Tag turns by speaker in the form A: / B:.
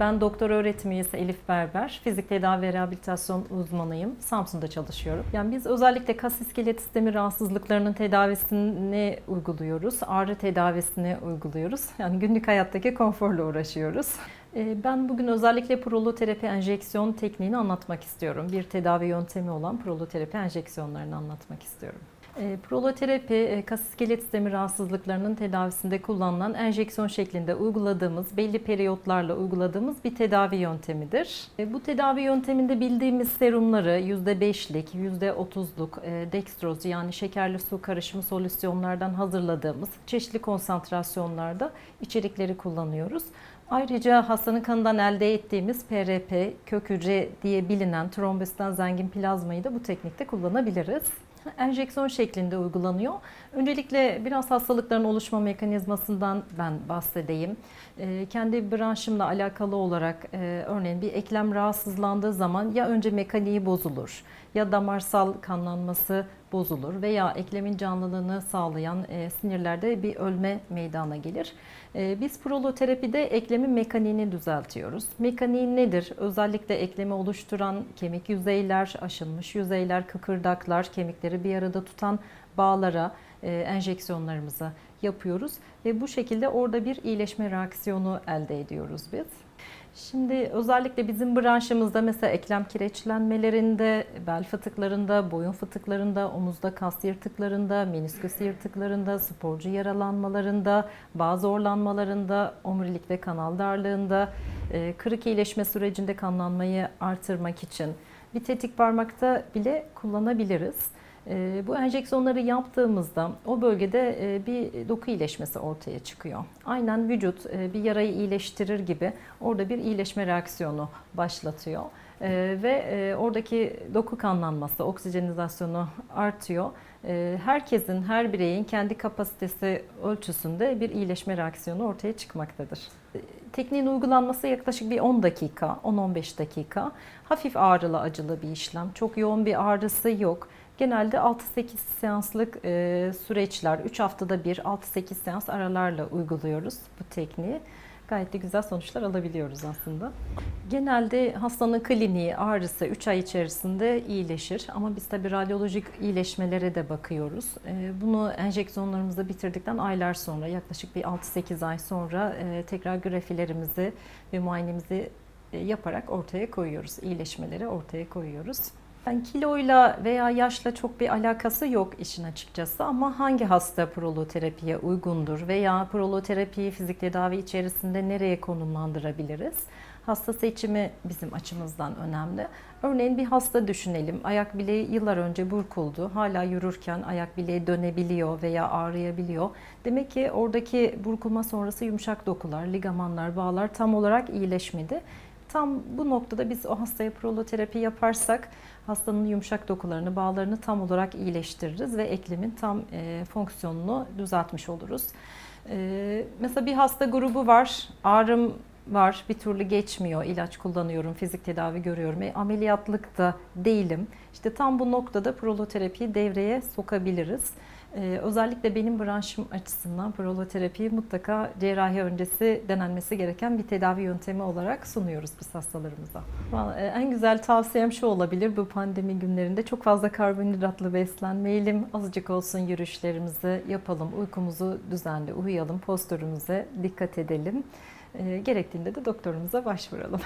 A: Ben doktor öğretim üyesi Elif Berber. Fizik tedavi ve rehabilitasyon uzmanıyım. Samsun'da çalışıyorum. Yani biz özellikle kas iskelet sistemi rahatsızlıklarının tedavisini uyguluyoruz. Ağrı tedavisini uyguluyoruz. Yani günlük hayattaki konforla uğraşıyoruz. Ee, Ben bugün özellikle proloterapi enjeksiyon tekniğini anlatmak istiyorum. Bir tedavi yöntemi olan proloterapi enjeksiyonlarını anlatmak istiyorum. E, Proloterapi, e, kas iskelet sistemi rahatsızlıklarının tedavisinde kullanılan enjeksiyon şeklinde uyguladığımız, belli periyotlarla uyguladığımız bir tedavi yöntemidir. E, Bu tedavi yönteminde bildiğimiz serumları %5'lik, %30'luk e, dextroz yani şekerli su karışımı solüsyonlardan hazırladığımız çeşitli konsantrasyonlarda içerikleri kullanıyoruz. Ayrıca hastanın kanından elde ettiğimiz PRP, kök hücre diye bilinen trombositten zengin plazmayı da bu teknikte kullanabiliriz enjeksiyon şeklinde uygulanıyor. Öncelikle biraz hastalıkların oluşma mekanizmasından ben bahsedeyim. Ee, Kendi branşımla alakalı olarak e, örneğin bir eklem rahatsızlandığı zaman ya önce mekaniği bozulur ya damarsal kanlanması bozulur veya eklemin canlılığını sağlayan e, sinirlerde bir ölme meydana gelir. E, Biz proloterapide eklemin mekaniğini düzeltiyoruz. Mekaniği nedir? Özellikle eklemi oluşturan kemik yüzeyler, aşınmış yüzeyler, kıkırdaklar, kemikleri bir arada tutan bağlara e, enjeksiyonlarımızı yapıyoruz ve bu şekilde orada bir iyileşme reaksiyonu elde ediyoruz biz. Şimdi özellikle bizim branşımızda mesela eklem kireçlenmelerinde, bel fıtıklarında, boyun fıtıklarında, omuzda kas yırtıklarında, menisküs yırtıklarında, sporcu yaralanmalarında, bağ zorlanmalarında, omurilik ve kanal darlığında, e, kırık iyileşme sürecinde kanlanmayı artırmak için bir tetik parmakta bile kullanabiliriz. E, Bu enjeksiyonları yaptığımızda o bölgede e, bir doku iyileşmesi ortaya çıkıyor. Aynen vücut e, bir yarayı iyileştirir gibi orada bir iyileşme reaksiyonu başlatıyor. E, Ve e, oradaki doku kanlanması, oksijenizasyonu artıyor. E, Herkesin, her bireyin kendi kapasitesi ölçüsünde bir iyileşme reaksiyonu ortaya çıkmaktadır. Tekniğin uygulanması yaklaşık bir 10 dakika, 10-15 dakika. Hafif ağrılı acılı bir işlem. Çok yoğun bir ağrısı yok. Genelde 6-8 seanslık e, süreçler, 3 haftada bir 6-8 seans aralarla uyguluyoruz bu tekniği. Gayet de güzel sonuçlar alabiliyoruz aslında. Genelde hastanın kliniği ağrısı 3 ay içerisinde iyileşir ama biz tabi radyolojik iyileşmelere de bakıyoruz. E, Bunu enjeksiyonlarımızı bitirdikten aylar sonra yaklaşık bir 6-8 ay sonra e, tekrar grafilerimizi ve muayenemizi e, yaparak ortaya koyuyoruz. İyileşmeleri ortaya koyuyoruz. Yani kiloyla veya yaşla çok bir alakası yok işin açıkçası ama hangi hasta proloterapiye uygundur veya proloterapiyi fizik tedavi içerisinde nereye konumlandırabiliriz? Hasta seçimi bizim açımızdan önemli. Örneğin bir hasta düşünelim. Ayak bileği yıllar önce burkuldu. Hala yürürken ayak bileği dönebiliyor veya ağrıyabiliyor. Demek ki oradaki burkulma sonrası yumuşak dokular, ligamanlar, bağlar tam olarak iyileşmedi. Tam bu noktada biz o hastaya proloterapi yaparsak hastanın yumuşak dokularını, bağlarını tam olarak iyileştiririz ve eklemin tam e, fonksiyonunu düzeltmiş oluruz. E, mesela bir hasta grubu var, ağrım var, bir türlü geçmiyor, ilaç kullanıyorum, fizik tedavi görüyorum, e, ameliyatlık da değilim. İşte tam bu noktada proloterapiyi devreye sokabiliriz. Ee, özellikle benim branşım açısından proloterapiyi mutlaka cerrahi öncesi denenmesi gereken bir tedavi yöntemi olarak sunuyoruz biz hastalarımıza. E, En güzel tavsiyem şu olabilir bu pandemi günlerinde çok fazla karbonhidratlı beslenmeyelim, azıcık olsun yürüyüşlerimizi yapalım, uykumuzu düzenli uyuyalım, postürümüze dikkat edelim. Ee, Gerektiğinde de doktorumuza başvuralım.